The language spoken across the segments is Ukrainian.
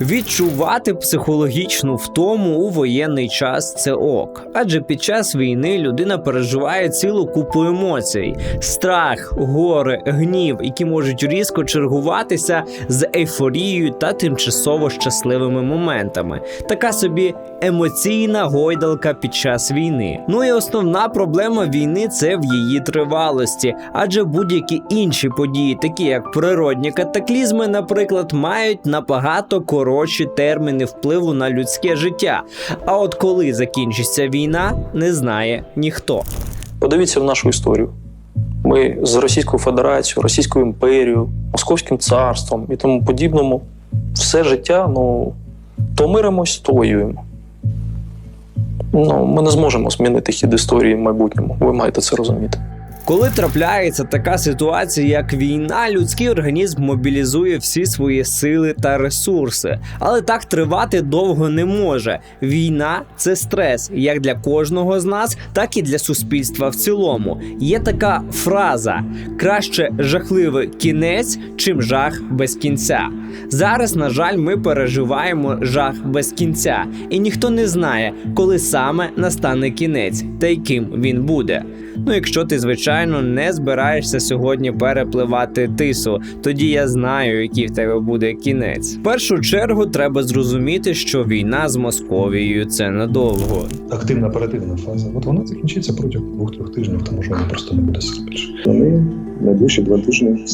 Відчувати психологічну втому у воєнний час це ок, адже під час війни людина переживає цілу купу емоцій: страх, горе, гнів, які можуть різко чергуватися з ейфорією та тимчасово щасливими моментами. Така собі емоційна гойдалка під час війни. Ну і основна проблема війни це в її тривалості, адже будь-які інші події, такі як природні катаклізми, наприклад, мають набагато коротші терміни впливу на людське життя. А от коли закінчиться війна, не знає ніхто. Подивіться в нашу історію. Ми з Російською Федерацією, Російською імперією, Московським царством і тому подібному все життя ну, то миримось, то. Ну, ми не зможемо змінити хід історії в майбутньому. Ви маєте це розуміти. Коли трапляється така ситуація, як війна, людський організм мобілізує всі свої сили та ресурси. Але так тривати довго не може. Війна це стрес як для кожного з нас, так і для суспільства в цілому. Є така фраза: краще жахливий кінець, чим жах без кінця. Зараз, на жаль, ми переживаємо жах без кінця, і ніхто не знає, коли саме настане кінець та яким він буде. Ну, якщо ти, звичайно, не збираєшся сьогодні перепливати тису, тоді я знаю, який в тебе буде кінець. В першу чергу треба зрозуміти, що війна з Московією це надовго. активна оперативна фаза. От вона закінчиться протягом двох-трьох тижнів, тому що вона просто не буде сил більше. Вони найближчі два тижні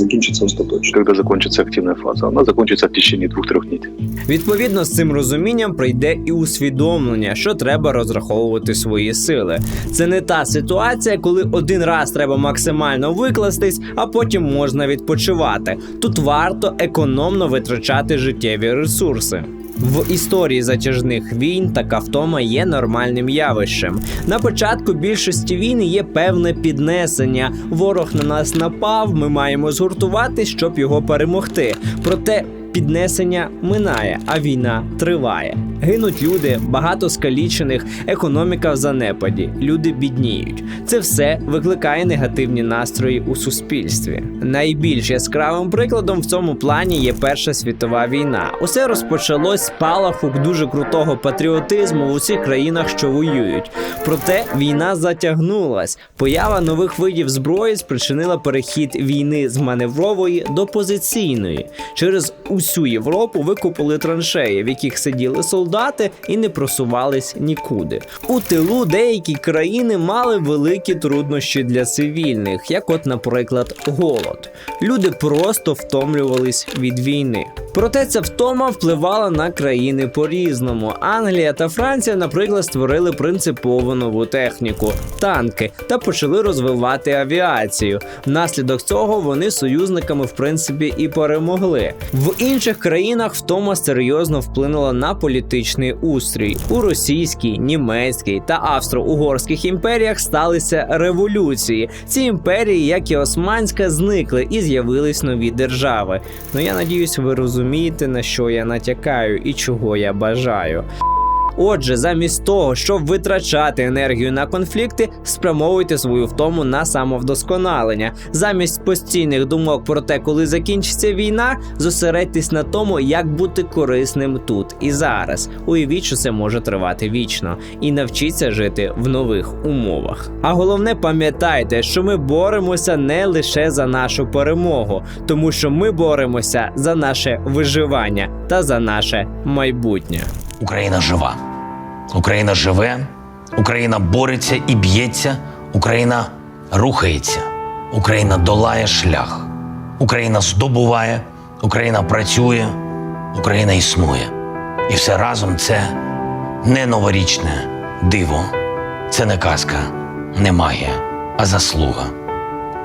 закінчаться остаточно. Коли закінчиться активна фаза. вона закінчиться в течение двох-трьох недель. Відповідно з цим розумінням прийде і усвідомлення, що треба розраховувати свої сили. Це не та ситуація, коли один раз треба максимально викластись, а потім можна відпочивати. Тут варто економно витрачати життєві ресурси. В історії затяжних війн така втома є нормальним явищем. На початку більшості війн є певне піднесення. Ворог на нас напав. Ми маємо згуртуватись, щоб його перемогти. Проте піднесення минає, а війна триває. Гинуть люди, багато скалічених, економіка в занепаді, люди бідніють. Це все викликає негативні настрої у суспільстві. Найбільш яскравим прикладом в цьому плані є Перша світова війна. Усе розпочалось з палаху дуже крутого патріотизму в усіх країнах, що воюють. Проте війна затягнулась. Поява нових видів зброї спричинила перехід війни з маневрової до позиційної. Через усю Європу викупили траншеї, в яких сиділи солдати і не просувались нікуди. У тилу деякі країни мали великі труднощі для цивільних, як, от, наприклад, голод. Люди просто втомлювались від війни. Проте ця втома впливала на країни по-різному. Англія та Франція, наприклад, створили принципово нову техніку танки та почали розвивати авіацію. Внаслідок цього вони союзниками, в принципі, і перемогли. В інших країнах втома серйозно вплинула на політичний устрій. У російській, німецькій та австро-угорських імперіях сталися революції. Ці імперії, як і Османська, зникли і з'явились нові держави. Ну я надіюсь, ви розумієте, на що я натякаю і чого я бажаю. Отже, замість того, щоб витрачати енергію на конфлікти, спрямовуйте свою втому на самовдосконалення. Замість постійних думок про те, коли закінчиться війна, зосередьтесь на тому, як бути корисним тут і зараз. Уявіть, що це може тривати вічно, і навчіться жити в нових умовах. А головне, пам'ятайте, що ми боремося не лише за нашу перемогу, тому що ми боремося за наше виживання та за наше майбутнє. Україна жива. Україна живе, Україна бореться і б'ється, Україна рухається, Україна долає шлях, Україна здобуває, Україна працює, Україна існує. І все разом це не новорічне диво, це не казка, не магія, а заслуга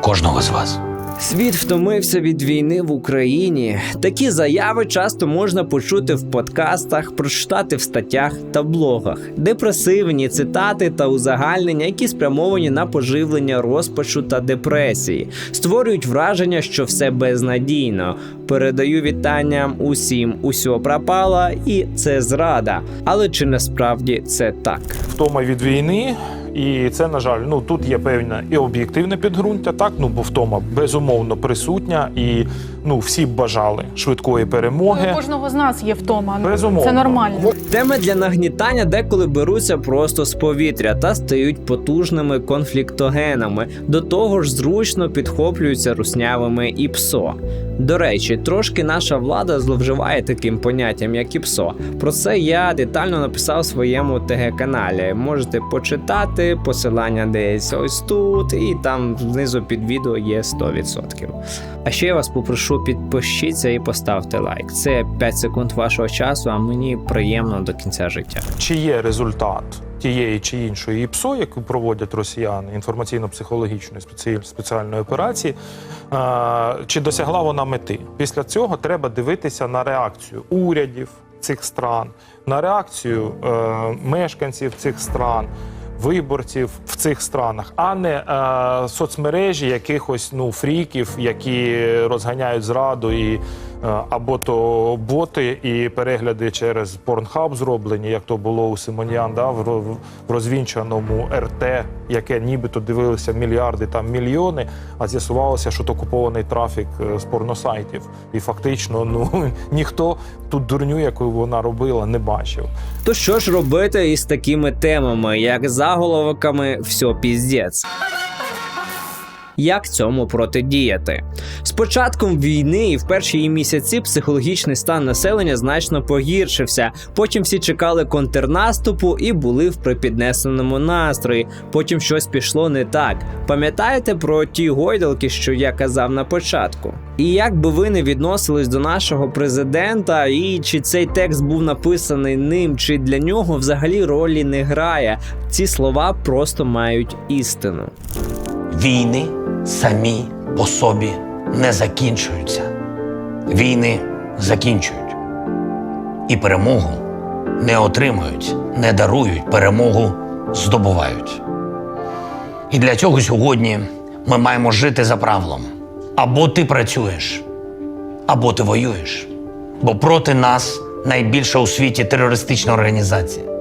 кожного з вас. Світ втомився від війни в Україні. Такі заяви часто можна почути в подкастах, прочитати в статтях та блогах. Депресивні цитати та узагальнення, які спрямовані на поживлення розпачу та депресії, створюють враження, що все безнадійно. Передаю вітання усім, усьо пропало, і це зрада. Але чи насправді це так? втома від війни І це, на жаль, ну тут є певне і об'єктивне підґрунтя, так ну бо втома безумовно присутня, і ну всі б бажали швидкої перемоги. Ну, У кожного з нас є втома. Безумовно. Це нормально. Теми для нагнітання деколи беруться просто з повітря та стають потужними конфліктогенами. До того ж, зручно підхоплюються руснявими і ПСО. До речі, трошки наша влада зловживає таким поняттям, як і ПСО. Про це я детально написав в своєму ТГ-каналі. Можете почитати посилання десь ось тут, і там знизу під відео є 100%. А ще я вас попрошу підпишіться і поставте лайк. Це 5 секунд вашого часу, а мені приємно до кінця життя. чи є результат тієї чи іншої ІПСО, яку проводять росіяни, інформаційно-психологічної спеці- спеціальної операції, чи досягла вона мети? Після цього треба дивитися на реакцію урядів цих стран, на реакцію е, мешканців цих стран. Виборців в цих странах, а не е, соцмережі якихось ну фріків, які розганяють зраду і або то боти і перегляди через Pornhub зроблені, як то було у Симоніан, да, в ро- в розвінчаному РТ, яке нібито дивилися мільярди там мільйони, а з'ясувалося, що то купований трафік е, з порносайтів. І фактично, ну ніхто тут дурню, яку вона робила, не бачив. То що ж робити із такими темами, як заголовками «Все піздець»? Як цьому протидіяти? З початком війни і в перші її місяці психологічний стан населення значно погіршився. Потім всі чекали контрнаступу і були в припіднесеному настрої. Потім щось пішло не так. Пам'ятаєте про ті гойдалки, що я казав на початку? І як би ви не відносились до нашого президента, і чи цей текст був написаний ним, чи для нього взагалі ролі не грає. Ці слова просто мають істину. Війни самі по собі не закінчуються. Війни закінчують. І перемогу не отримують, не дарують, перемогу здобувають. І для цього сьогодні ми маємо жити за правилом. Або ти працюєш, або ти воюєш. Бо проти нас найбільша у світі терористична організація.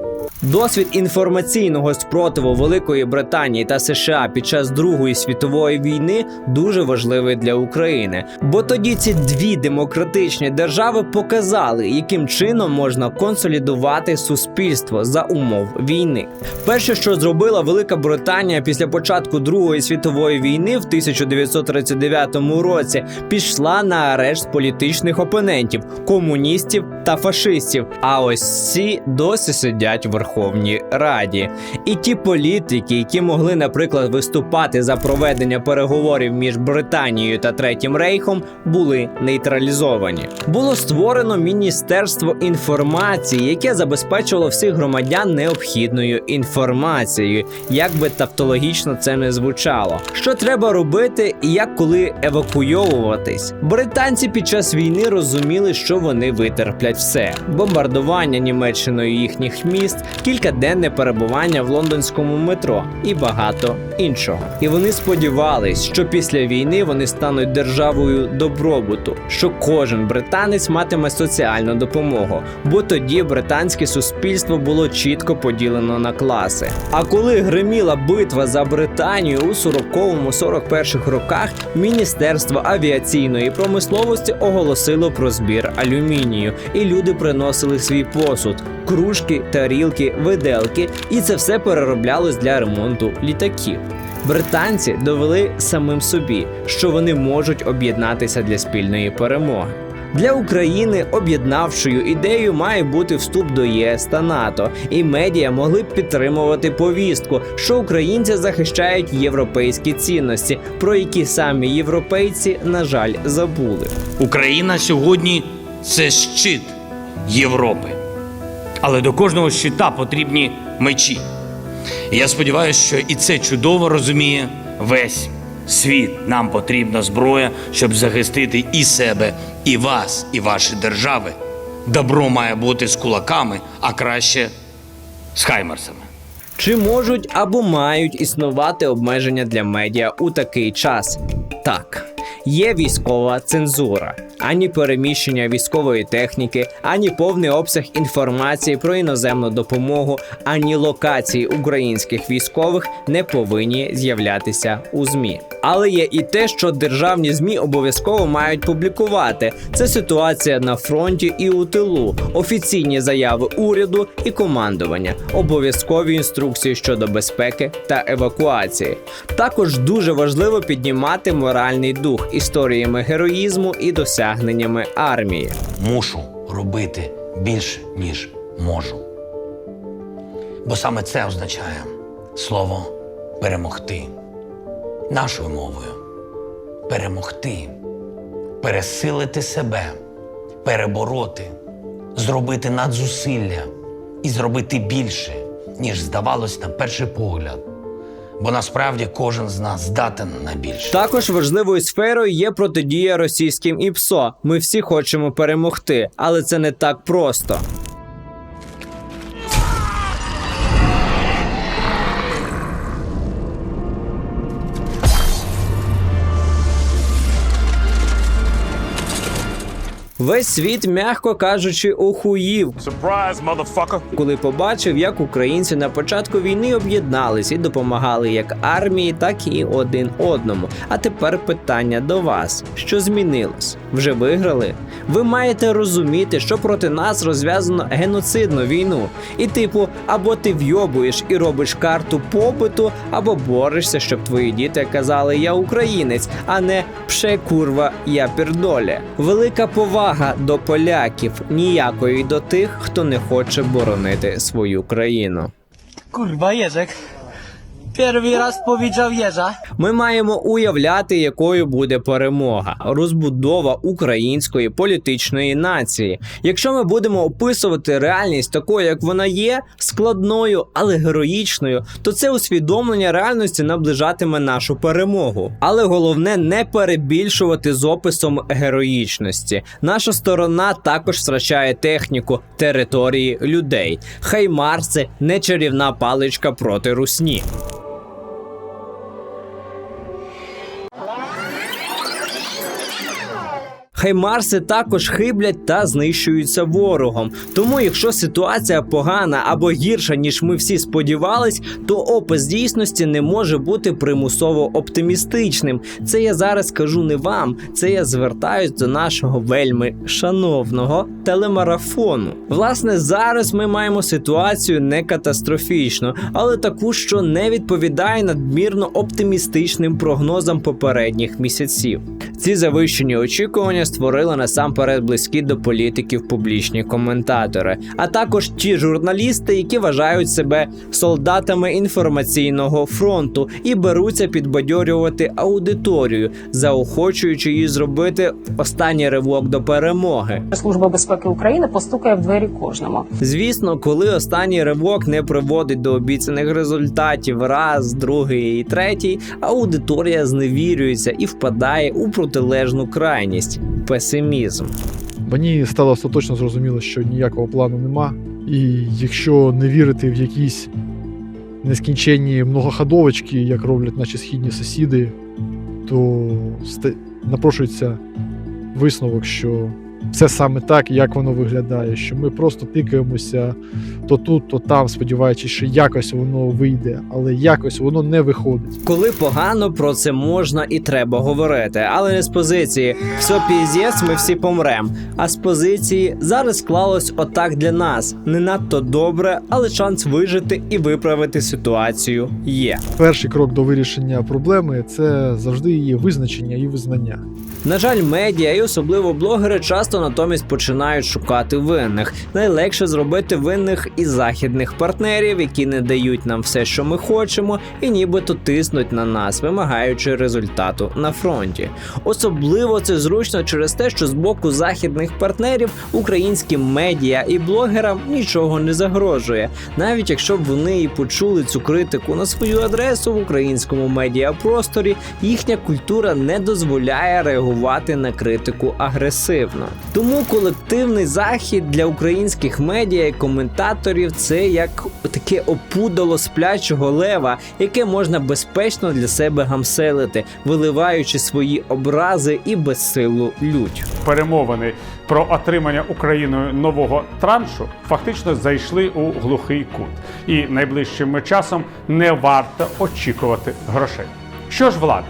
Досвід інформаційного спротиву Великої Британії та США під час Другої світової війни дуже важливий для України, бо тоді ці дві демократичні держави показали, яким чином можна консолідувати суспільство за умов війни. Перше, що зробила Велика Британія після початку Другої світової війни в 1939 році, пішла на арешт політичних опонентів, комуністів та фашистів. А ось ці досі сидять в Верховній Раді. І ті політики, які могли, наприклад, виступати за проведення переговорів між Британією та Третім Рейхом, були нейтралізовані. Було створено Міністерство інформації, яке забезпечувало всіх громадян необхідною інформацією, як би тавтологічно це не звучало. Що треба робити і як коли евакуйовуватись? Британці під час війни розуміли, що вони витерплять все: бомбардування Німеччиною їхніх міст, кількаденне перебування в лондонському метро і багато іншого. І вони сподівались, що після війни вони стануть державою добробуту, що кожен британець матиме соціальну допомогу, бо тоді британське суспільство було чітко поділено на класи. А коли гриміла битва за Британію у 40-41 роках, Міністерство авіаційної промисловості оголосило про збір алюмінію, і люди приносили свій посуд, кружки, тарілки, виделки, і це все перероблялось для ремонту літаків. Британці довели самим собі, що вони можуть об'єднатися для спільної перемоги. Для України об'єднавчою ідеєю має бути вступ до ЄС та НАТО, і медіа могли б підтримувати повістку, що українці захищають європейські цінності, про які самі європейці, на жаль, забули. Україна сьогодні це щит Європи. Але до кожного щита потрібні мечі. Я сподіваюся, що і це чудово розуміє весь світ. Нам потрібна зброя, щоб захистити і себе, і вас, і ваші держави. Добро має бути з кулаками, а краще з хаймерсами. Чи можуть або мають існувати обмеження для медіа у такий час? Так. Є військова цензура, ані переміщення військової техніки, ані повний обсяг інформації про іноземну допомогу, ані локації українських військових не повинні з'являтися у змі. Але є і те, що державні змі обов'язково мають публікувати. Це ситуація на фронті і у тилу, офіційні заяви уряду і командування, обов'язкові інструкції щодо безпеки та евакуації. Також дуже важливо піднімати моральний дух історіями героїзму і досягненнями армії. Мушу робити більше, ніж можу. Бо саме це означає слово перемогти нашою мовою. Перемогти, пересилити себе, перебороти, зробити надзусилля і зробити більше, ніж здавалось на перший погляд. Бо насправді кожен з нас здатен на більше. Також важливою сферою є протидія російським ІПСО. Ми всі хочемо перемогти, але це не так просто. Весь світ, м'яко кажучи, охуїв, коли побачив, як українці на початку війни об'єднались і допомагали як армії, так і один одному. А тепер питання до вас: що змінилось? Вже виграли? Ви маєте розуміти, що проти нас розв'язано геноцидну війну. І, типу, або ти вйобуєш і робиш карту попиту, або борешся, щоб твої діти казали Я українець, а не пше курва, я пердоля. Велика повага до поляків, ніякої до тих, хто не хоче боронити свою країну. Kurwa, Jerzek. Pierwszy raz powiedział Jerza. Ми маємо уявляти, якою буде перемога, розбудова української політичної нації. Якщо ми будемо описувати реальність такою, як вона є, складною, але героїчною, то це усвідомлення реальності наближатиме нашу перемогу. Але головне не перебільшувати з описом героїчності. Наша сторона також втрачає техніку, території людей. Хаймарс це не чарівна паличка проти русні. Хаймарси також хиблять та знищуються ворогом. Тому, якщо ситуація погана або гірша, ніж ми всі сподівались, то опис дійсності не може бути примусово оптимістичним. Це я зараз кажу не вам, це я звертаюсь до нашого вельми шановного телемарафону. Власне, зараз ми маємо ситуацію не катастрофічну, але таку, що не відповідає надмірно оптимістичним прогнозам попередніх місяців. Ці завищені очікування створили насамперед близькі до політиків публічні коментатори, а також ті журналісти, які вважають себе солдатами інформаційного фронту і беруться підбадьорювати аудиторію, заохочуючи її зробити останній ривок до перемоги. Служба безпеки України постукає в двері кожному. Звісно, коли останній ривок не приводить до обіцяних результатів раз, другий і третій, аудиторія зневірюється і впадає у протилежну крайність песимізм. Мені стало остаточно зрозуміло, що ніякого плану нема. І якщо не вірити в якісь нескінченні многоходовочки, як роблять наші східні сусіди, то напрошується висновок, що все саме так, як воно виглядає, що ми просто тикаємося то тут, то там, сподіваючись, що якось воно вийде, але якось воно не виходить. Коли погано про це можна і треба говорити, але не з позиції все піздець, ми всі помрем. А з позиції зараз склалось отак для нас. Не надто добре, але шанс вижити і виправити ситуацію є. Перший крок до вирішення проблеми це завжди її визначення і визнання. На жаль, медіа і особливо блогери часто натомість починають шукати винних. Найлегше зробити винних із західних партнерів, які не дають нам все, що ми хочемо, і нібито тиснуть на нас, вимагаючи результату на фронті. Особливо це зручно через те, що з боку західних партнерів українським медіа і блогерам нічого не загрожує, навіть якщо б вони і почули цю критику на свою адресу в українському медіапросторі, їхня культура не дозволяє реагувати на критику агресивно. Тому колективний захід для українських медіа і коментаторів це як таке опудало сплячого лева, яке можна безпечно для себе гамселити, виливаючи свої образи і безсилу лють. перемовини про отримання Україною нового траншу фактично зайшли у глухий кут, і найближчим часом не варто очікувати грошей. Що ж влада?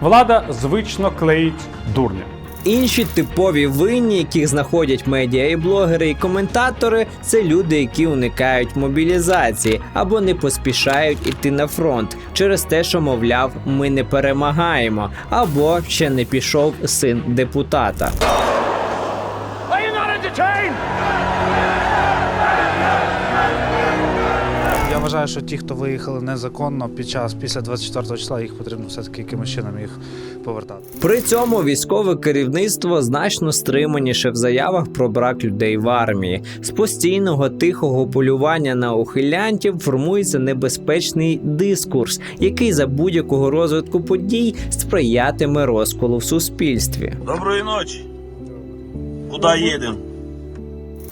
Влада звично клеїть дурня. Інші типові винні, яких знаходять медіа і блогери і коментатори, це люди, які уникають мобілізації або не поспішають іти на фронт через те, що мовляв, ми не перемагаємо, або ще не пішов син депутата. Я вважаю, що ті, хто виїхали незаконно під час після 24 числа, їх потрібно все-таки якимось чином їх повертати. При цьому військове керівництво значно стриманіше в заявах про брак людей в армії. З постійного тихого полювання на ухилянтів формується небезпечний дискурс, який за будь-якого розвитку подій сприятиме розколу в суспільстві. Доброї ночі. Куди їдемо?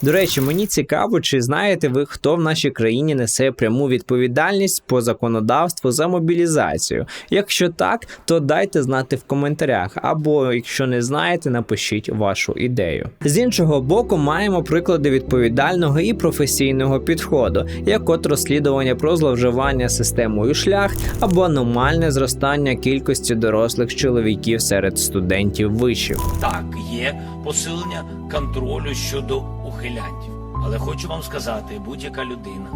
До речі, мені цікаво, чи знаєте ви, хто в нашій країні несе пряму відповідальність по законодавству за мобілізацію. Якщо так, то дайте знати в коментарях, або якщо не знаєте, напишіть вашу ідею. З іншого боку, маємо приклади відповідального і професійного підходу, як от розслідування про зловживання системою шлях або аномальне зростання кількості дорослих чоловіків серед студентів вишів. Так, є посилення контролю щодо ухилянтів. Але хочу вам сказати, будь-яка людина,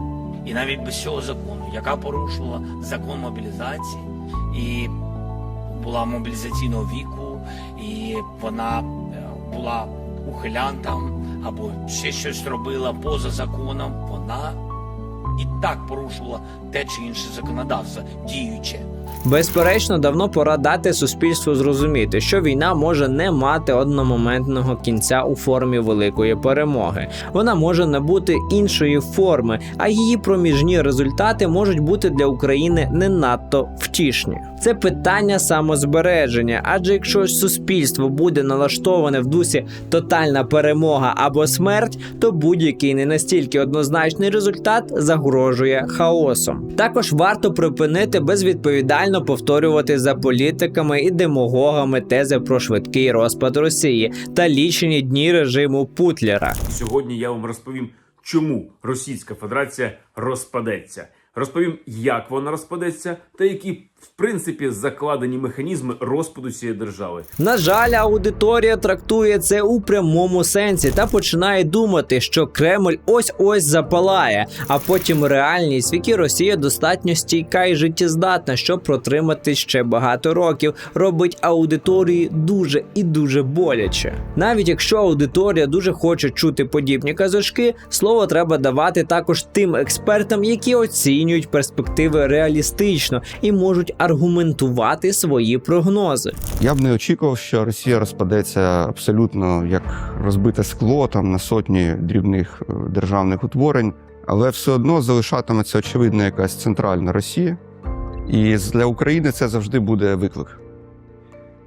і навіть без цього закону, яка порушила закон мобілізації і була мобілізаційного віку, і вона е, була ухилянтом або ще щось робила поза законом, вона і так порушувала те чи інше законодавство діюче. Безперечно, давно пора дати суспільству зрозуміти, що війна може не мати одномоментного кінця у формі великої перемоги. Вона може набути іншої форми, а її проміжні результати можуть бути для України не надто втішні. Це питання самозбереження, адже якщо суспільство буде налаштоване в дусі тотальна перемога або смерть, то будь-який не настільки однозначний результат загрожує хаосом. Також варто припинити безвідповідально повторювати за політиками і демагогами тези про швидкий розпад Росії та лічені дні режиму Путлера. Сьогодні я вам розповім, чому Російська Федерація розпадеться. Розповім, як вона розпадеться, та які в принципі закладені механізми розпаду цієї держави. На жаль, аудиторія трактує це у прямому сенсі та починає думати, що Кремль ось ось запалає, а потім реальність, в якій Росія достатньо стійка і життєздатна, щоб протримати ще багато років, робить аудиторії дуже і дуже боляче. Навіть якщо аудиторія дуже хоче чути подібні казочки, слово треба давати також тим експертам, які оцінюють перспективи реалістично і можуть аргументувати свої прогнози. Я б не очікував, що Росія розпадеться абсолютно як розбите скло там на сотні дрібних е, державних утворень, але все одно залишатиметься очевидно якась центральна Росія. І для України це завжди буде виклик.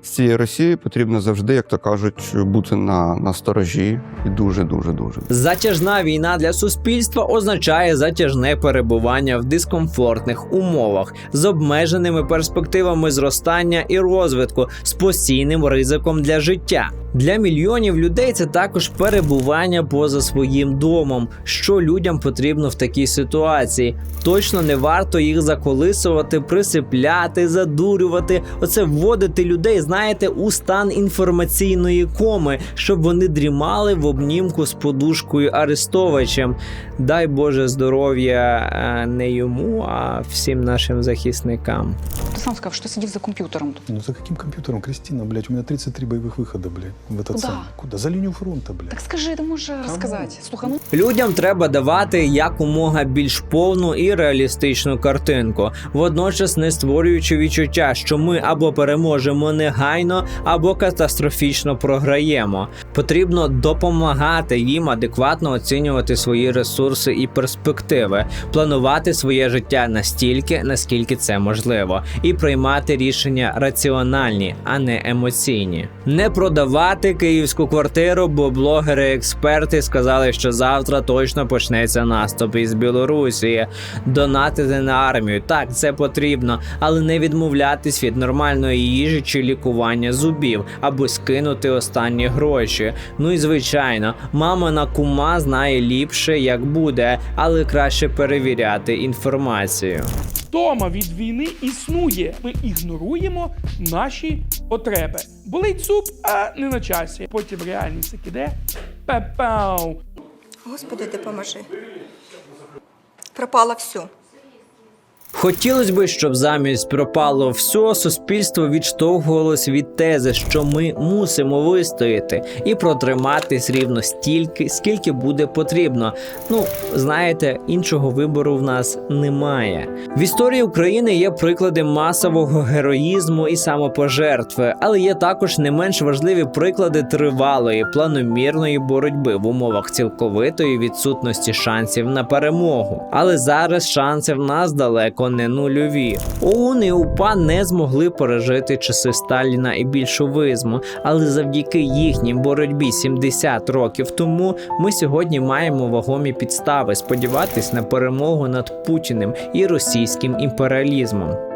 З цієї Росії потрібно завжди, як то кажуть, бути на, на сторожі і дуже, дуже, дуже. Затяжна війна для суспільства означає затяжне перебування в дискомфортних умовах з обмеженими перспективами зростання і розвитку з постійним ризиком для життя. Для мільйонів людей це також перебування поза своїм домом. Що людям потрібно в такій ситуації? Точно не варто їх заколисувати, присипляти, задурювати, оце вводити людей, знаєте, у стан інформаційної коми, щоб вони дрімали в обнімку з подушкою Арестовичем. Дай Боже здоров'я е, не йому, а всім нашим захисникам. Ти сам сказав, що сидів за комп'ютером. Ну за каким компьютером, Кристина, блядь? У меня 33 боевых выхода, блядь, в этот Куда? самый. Куда? За линию фронта, блядь. Так скажи, ти можеш розказати. Слухай, ну Людям треба давати якомога більш повну і реалістичну картинку, водночас не створюючи відчуття, що ми або переможемо негайно, або катастрофічно програємо. Потрібно допомагати їм адекватно оцінювати свої ресурси і перспективи, планувати своє життя настільки, наскільки це можливо, і приймати рішення раціональні, а не емоційні. Не продавати шукати київську квартиру, бо блогери-експерти сказали, що завтра точно почнеться наступ із Білорусі. Донатити на армію. Так, це потрібно, але не відмовлятись від нормальної їжі чи лікування зубів, або скинути останні гроші. Ну і звичайно, мамина кума знає ліпше, як буде, але краще перевіряти інформацію. Втома від війни існує. Ми ігноруємо наші потреби. Болить суп, а не на часі. Потім реальність як іде. Пепау. Господи, допоможи. Пропало все. Хотілося б, щоб замість пропало все, суспільство відштовхувалось від тези, що ми мусимо вистояти і протриматись рівно стільки, скільки буде потрібно. Ну, знаєте, іншого вибору в нас немає. В історії України є приклади масового героїзму і самопожертви, але є також не менш важливі приклади тривалої, планомірної боротьби в умовах цілковитої відсутності шансів на перемогу. Але зараз шанси в нас не нульові. ОУН і УПА не змогли пережити часи Сталіна і більшовизму, але завдяки їхній боротьбі 70 років тому ми сьогодні маємо вагомі підстави сподіватись на перемогу над Путіним і російським імперіалізмом.